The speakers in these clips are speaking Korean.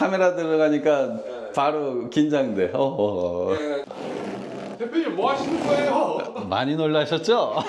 카메라 들어가니까 네. 바로 긴장돼. 어허. 네. 대표님 뭐 하시는 거예요? 많이 놀라셨죠?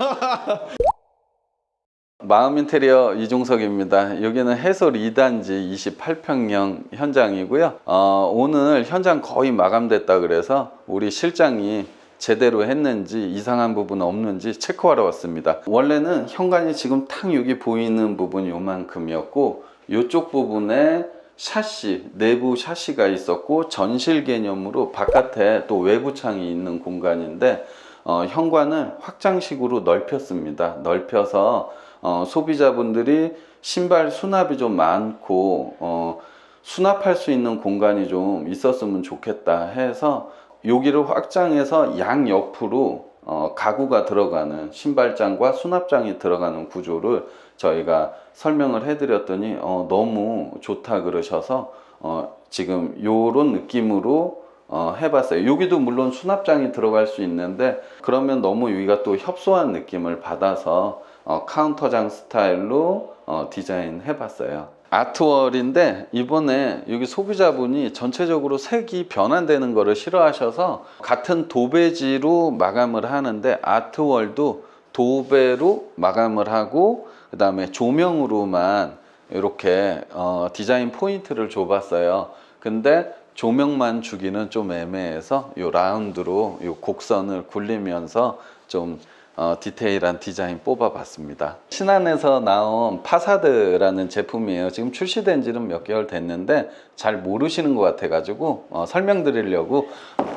마음 인테리어 이종석입니다. 여기는 해솔 2단지 28평형 현장이고요. 어, 오늘 현장 거의 마감됐다 그래서 우리 실장이 제대로 했는지 이상한 부분 없는지 체크하러 왔습니다. 원래는 현관이 지금 탁 여기 보이는 부분이 요만큼이었고 이쪽 부분에 샤시, 내부 샤시가 있었고 전실 개념으로 바깥에 또 외부 창이 있는 공간인데 어, 현관을 확장식으로 넓혔습니다. 넓혀서 어, 소비자분들이 신발 수납이 좀 많고 어, 수납할 수 있는 공간이 좀 있었으면 좋겠다 해서 여기를 확장해서 양 옆으로 어, 가구가 들어가는 신발장과 수납장이 들어가는 구조를 저희가 설명을 해드렸더니 어, 너무 좋다 그러셔서 어, 지금 요런 느낌으로 어, 해봤어요. 여기도 물론 수납장이 들어갈 수 있는데 그러면 너무 여기가 또 협소한 느낌을 받아서 어, 카운터장 스타일로 어, 디자인 해봤어요. 아트월인데 이번에 여기 소비자분이 전체적으로 색이 변환되는 거를 싫어하셔서 같은 도배지로 마감을 하는데 아트월도 도배로 마감을 하고 그 다음에 조명으로만 이렇게 어, 디자인 포인트를 줘봤어요. 근데 조명만 주기는 좀 애매해서 요 라운드로 요 곡선을 굴리면서 좀 어, 디테일한 디자인 뽑아봤습니다. 신안에서 나온 파사드라는 제품이에요. 지금 출시된 지는 몇 개월 됐는데 잘 모르시는 것 같아가지고 어, 설명드리려고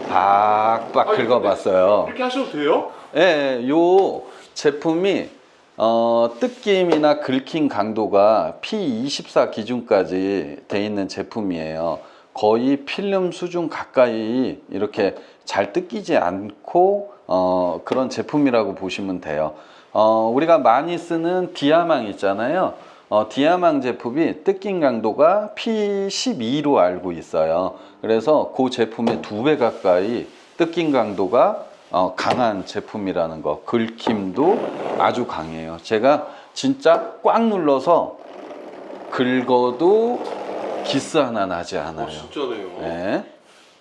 박박 아니, 긁어봤어요. 이렇게 하셔도 돼요? 예, 예, 요 제품이 어, 뜯김이나 긁힘 강도가 P24 기준까지 돼 있는 제품이에요. 거의 필름 수준 가까이 이렇게 잘 뜯기지 않고 어, 그런 제품이라고 보시면 돼요. 어, 우리가 많이 쓰는 디아망 있잖아요. 어, 디아망 제품이 뜯김 강도가 P12로 알고 있어요. 그래서 그 제품의 두 배 가까이 뜯김 강도가 어, 강한 제품이라는 거. 긁힘도 아주 강해요. 제가 진짜 꽉 눌러서 긁어도 기스 하나 나지 않아요. 어, 진짜네요. 네.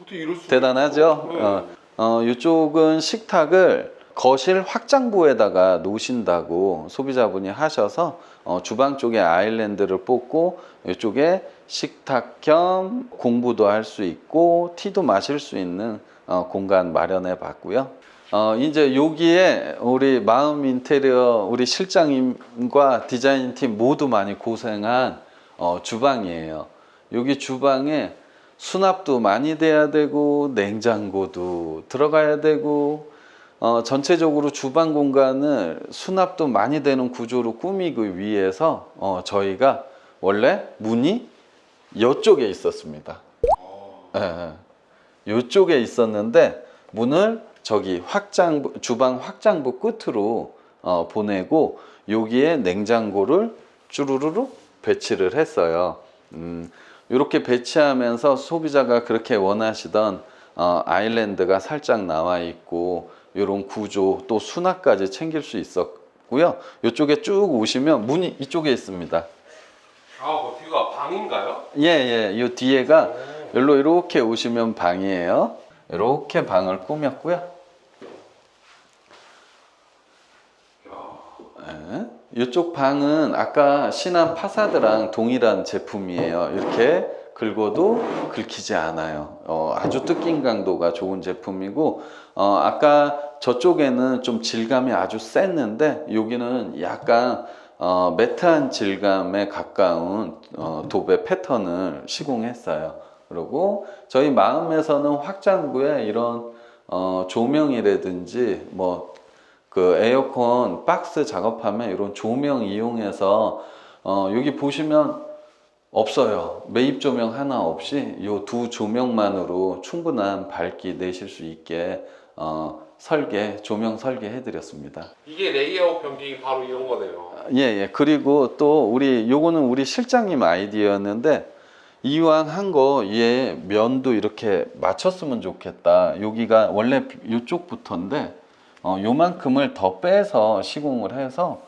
어떻게 이럴 수? 대단하죠? 네. 어, 어, 이쪽은 식탁을 거실 확장부에다가 놓으신다고 소비자분이 하셔서 어, 주방 쪽에 아일랜드를 뽑고 이쪽에 식탁 겸 공부도 할 수 있고 티도 마실 수 있는 어, 공간 마련해 봤고요. 어, 이제 여기에 우리 마음 인테리어 우리 실장님과 디자인 팀 모두 많이 고생한 어, 주방이에요. 여기 주방에 수납도 많이 돼야 되고 냉장고도 들어가야 되고 어, 전체적으로 주방 공간을 수납도 많이 되는 구조로 꾸미기 위해서 어, 저희가 원래 문이 이쪽에 있었습니다. 예, 예. 이쪽에 있었는데 문을 저기 확장부 주방 확장부 끝으로 어, 보내고 여기에 냉장고를 쭈루루루 배치를 했어요. 음, 이렇게 배치하면서 소비자가 그렇게 원하시던 어, 아일랜드가 살짝 나와 있고 이런 구조 또 수납까지 챙길 수 있었고요. 이쪽에 쭉 오시면 문이 이쪽에 있습니다. 아, 어디가 방인가요? 예, 예. 이 뒤에가 여기로 이렇게 오시면 방이에요. 이렇게 방을 꾸몄고요. 예. 이쪽 방은 아까 신한 파사드랑 동일한 제품이에요. 이렇게 긁어도 긁히지 않아요. 어, 아주 뜯김 강도가 좋은 제품이고, 어, 아까 저쪽에는 좀 질감이 아주 셌는데, 여기는 약간 어, 매트한 질감에 가까운 어, 도배 패턴을 시공했어요. 그리고 저희 마음에서는 확장부에 이런 어, 조명이라든지 뭐 그 에어컨 박스 작업하면 이런 조명 이용해서 어, 여기 보시면 없어요. 매입 조명 하나 없이 이 두 조명만으로 충분한 밝기 내실 수 있게 어, 설계, 조명 설계 해 드렸습니다. 이게 레이아웃 변경이 바로 이런 거네요. 예, 예. 그리고 또 우리 요거는 우리 실장님 아이디어였는데 이왕 한 거 얘 면도 이렇게 맞췄으면 좋겠다. 여기가 원래 요쪽부터인데 어, 요만큼을 더 빼서 시공을 해서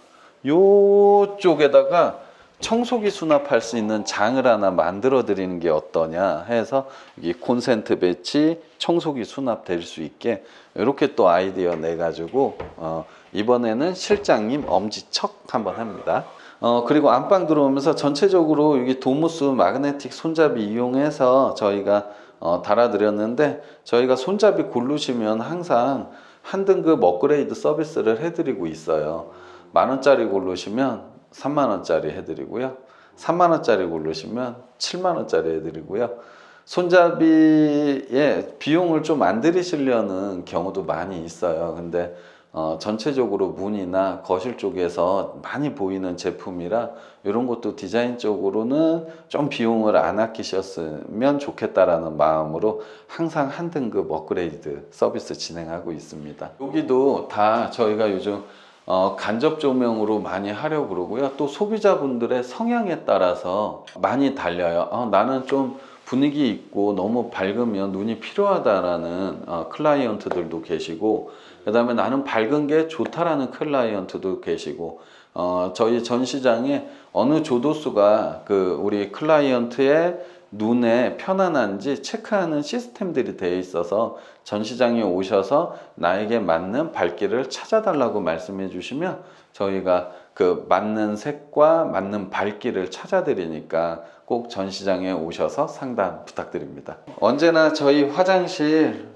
요쪽에다가 청소기 수납할 수 있는 장을 하나 만들어 드리는 게 어떠냐 해서 이 콘센트 배치 청소기 수납 될 수 있게 이렇게 또 아이디어 내 가지고 어, 이번에는 실장님 엄지척 한번 합니다. 어 그리고 안방 들어오면서 전체적으로 여기 도무스 마그네틱 손잡이 이용해서 저희가 어, 달아드렸는데 저희가 손잡이 고르시면 항상 한 등급 업그레이드 서비스를 해드리고 있어요. 만 원짜리 고르시면 3만 원짜리 해드리고요. 3만 원짜리 고르시면 7만 원짜리 해드리고요. 손잡이에 비용을 좀 안 들이시려는 경우도 많이 있어요. 근데 어, 전체적으로 문이나 거실 쪽에서 많이 보이는 제품이라 이런 것도 디자인 쪽으로는 좀 비용을 안 아끼셨으면 좋겠다라는 마음으로 항상 한 등급 업그레이드 서비스 진행하고 있습니다. 여기도 다 저희가 요즘 어, 간접 조명으로 많이 하려고 그러고요. 또 소비자분들의 성향에 따라서 많이 달려요. 어, 나는 좀 분위기 있고 너무 밝으면 눈이 필요하다라는 어, 클라이언트들도 계시고 그 다음에 나는 밝은 게 좋다라는 클라이언트도 계시고 어, 저희 전시장에 어느 조도수가 그 우리 클라이언트의 눈에 편안한지 체크하는 시스템들이 되어 있어서 전시장에 오셔서 나에게 맞는 밝기를 찾아달라고 말씀해 주시면 저희가 그 맞는 색과 맞는 밝기를 찾아드리니까 꼭 전시장에 오셔서 상담 부탁드립니다. 언제나 저희 화장실은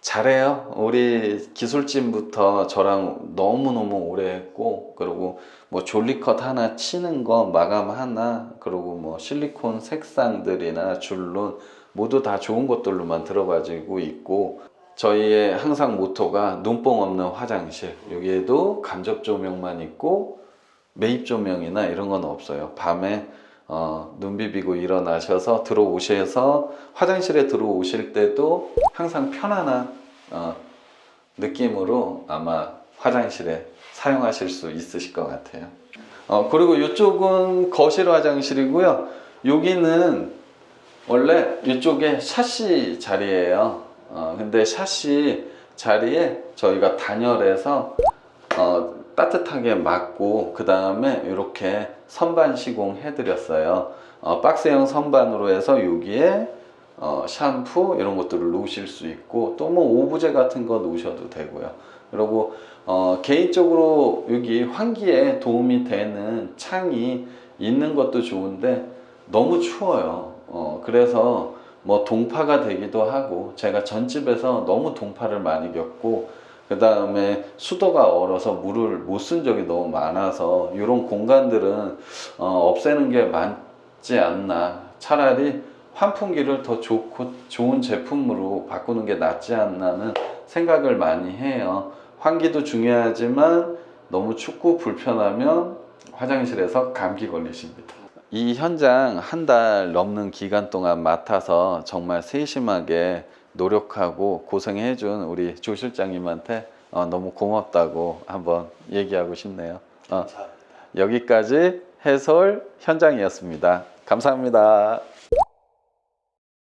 잘해요. 우리 기술진부터 저랑 너무너무 오래 했고, 그리고 뭐 졸리컷 하나 치는 거 마감 하나, 그리고 뭐 실리콘 색상들이나 줄눈 모두 다 좋은 것들로만 들어가지고 있고, 저희의 항상 모토가 눈뽕 없는 화장실. 여기에도 간접 조명만 있고, 매입 조명이나 이런 건 없어요. 밤에 어, 눈 비비고 일어나셔서 들어오셔서 화장실에 들어오실 때도 항상 편안한 어, 느낌으로 아마 화장실에 사용하실 수 있으실 것 같아요. 어, 그리고 이쪽은 거실 화장실이고요. 여기는 원래 이쪽에 샤시 자리예요. 어, 근데 샤시 자리에 저희가 단열해서 어, 따뜻하게 막고 그 다음에 이렇게 선반 시공 해 드렸어요. 어, 박스형 선반으로 해서 여기에 어, 샴푸 이런 것들을 놓으실 수 있고 또 뭐 오브제 같은 거 놓으셔도 되고요. 그리고 어, 개인적으로 여기 환기에 도움이 되는 창이 있는 것도 좋은데 너무 추워요. 어, 그래서 뭐 동파가 되기도 하고 제가 전집에서 너무 동파를 많이 겪고 그 다음에 수도가 얼어서 물을 못 쓴 적이 너무 많아서 이런 공간들은 어, 없애는 게 맞지 않나 차라리 환풍기를 더 좋고 좋은 제품으로 바꾸는 게 낫지 않나는 생각을 많이 해요. 환기도 중요하지만 너무 춥고 불편하면 화장실에서 감기 걸리십니다. 이 현장 한 달 넘는 기간 동안 맡아서 정말 세심하게 노력하고 고생해준 우리 조 실장님한테 어, 너무 고맙다고 한번 얘기하고 싶네요. 어, 여기까지 해설 현장이었습니다. 감사합니다.